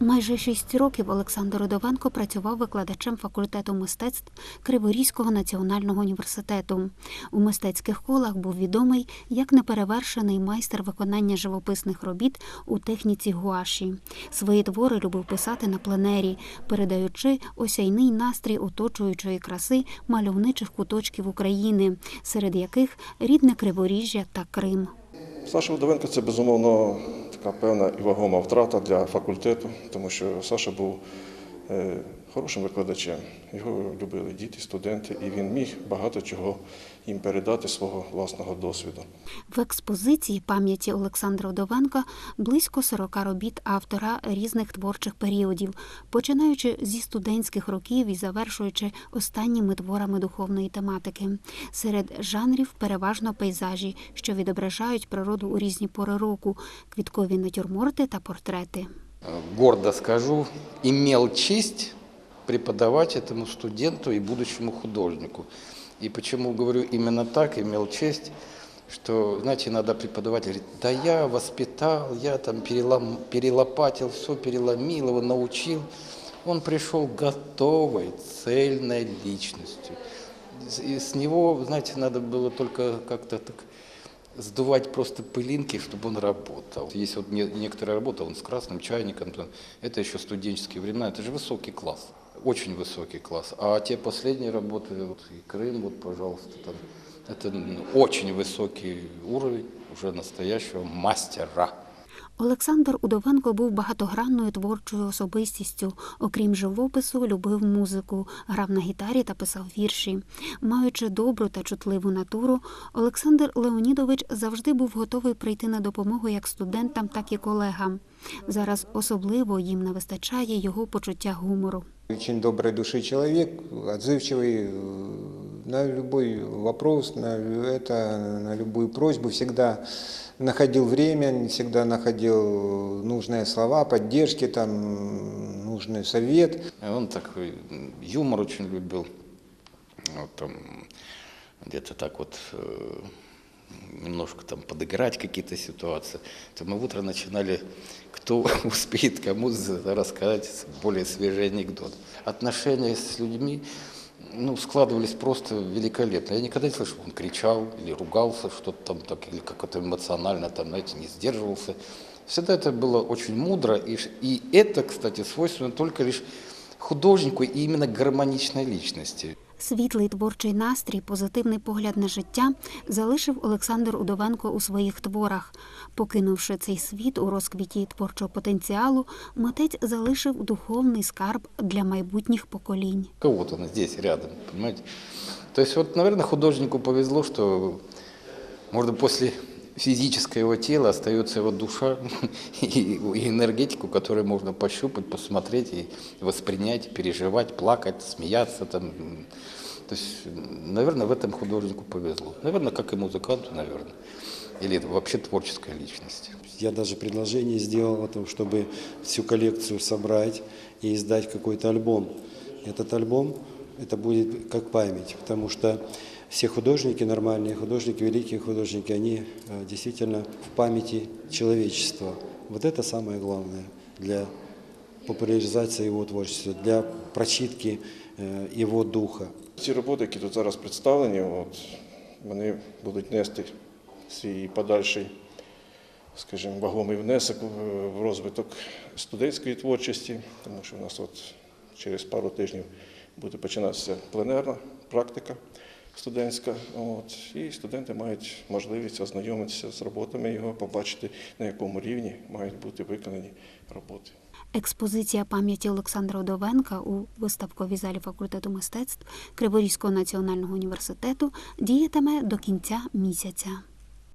Майже шість років Олександр Удовенко працював викладачем факультету мистецтв Криворізького національного університету. У мистецьких колах був відомий як неперевершений майстер виконання живописних робіт у техніці гуаші. Свої твори любив писати на пленері, передаючи осяйний настрій оточуючої краси мальовничих куточків України, серед яких рідне Криворіжжя та Крим. Саша Удовенко це безумовно така певна і вагома втрата для факультету, тому що Саша був хорошим викладачем. Його любили діти, студенти, і він міг багато чого їм передати свого власного досвіду. В експозиції пам'яті Олександра Вдовенка близько 40 робіт автора різних творчих періодів, починаючи зі студентських років і завершуючи останніми творами духовної тематики. Серед жанрів переважно пейзажі, що відображають природу у різні пори року, квіткові натюрморти та портрети. Гордо скажу, имел честь преподавать этому студенту и будущему художнику. И почему говорю именно так, имел честь, что, знаете, иногда преподаватель говорит, да я воспитал, я там перелом, перелопатил, все переломил, его научил. Он пришел готовой, цельной личностью. И с него, знаете, надо было только как-то так сдувать просто пылинки, чтобы он работал. Есть вот не- некоторая работа, он с красным чайником, это еще студенческие времена, это же высокий класс, очень высокий класс. А те последние работы, вот и Крым, вот, пожалуйста, там, это ну, очень высокий уровень уже настоящего мастера. Олександр Удовенко був багатогранною творчою особистістю. Окрім живопису, любив музику, грав на гітарі та писав вірші. Маючи добру та чутливу натуру, Олександр Леонідович завжди був готовий прийти на допомогу як студентам, так і колегам. Зараз особливо їм не вистачає його почуття гумору. Очень доброй души человек, отзывчивый э, на любой вопрос, на это, на любую просьбу, всегда находил время, всегда находил нужные слова, поддержки, там, нужный совет. Он такой юмор очень любил. Вот там где-то так вот э, немножко там подыграть какие-то ситуации. То мы утро начинали, кто успеет кому за- рассказать более свежий анекдот. Отношения с людьми ну, складывались просто великолепно. Я никогда не слышал, он кричал или ругался, что-то там так, или как-то эмоционально там, знаете, не сдерживался. Всегда это было очень мудро, и, и это, кстати, свойственно только лишь художнику и именно гармоничной личности. Світлий творчий настрій, позитивний погляд на життя залишив Олександр Удовенко у своїх творах. Покинувши цей світ у розквіті творчого потенціалу, митець залишив духовний скарб для майбутніх поколінь. Кого-то она здесь, рядом, понимаете? То есть вот, художнику повезло, что, может, после физического его тела остается его душа и, и энергетику, которую можно пощупать, посмотреть и воспринять, переживать, плакать, смеяться. Там. То есть, наверное, в этом художнику повезло. Наверное, как и музыканту, наверное. Или вообще творческой личности. Я даже предложение сделал о том, чтобы всю коллекцию собрать и издать какой-то альбом. Этот альбом это будет как память, потому что все художники, нормальные художники, великие художники, они э, действительно в памяти человечества. Вот это самое главное для популяризации его творчества, для прочитки э, его духа. Ці роботи, які тут зараз представлені, от, вони будуть нести свій подальший, скажімо, вагомий внесок в- в розвиток студентської творчості, тому що у нас от через пару тижнів буде починатися пленерна практика студентська. От, і студенти мають можливість ознайомитися з роботами його, побачити, на якому рівні мають бути виконані роботи. Експозиція пам'яті Олександра Удовенка у виставковій залі факультету мистецтв Криворізького національного університету діятиме до кінця місяця.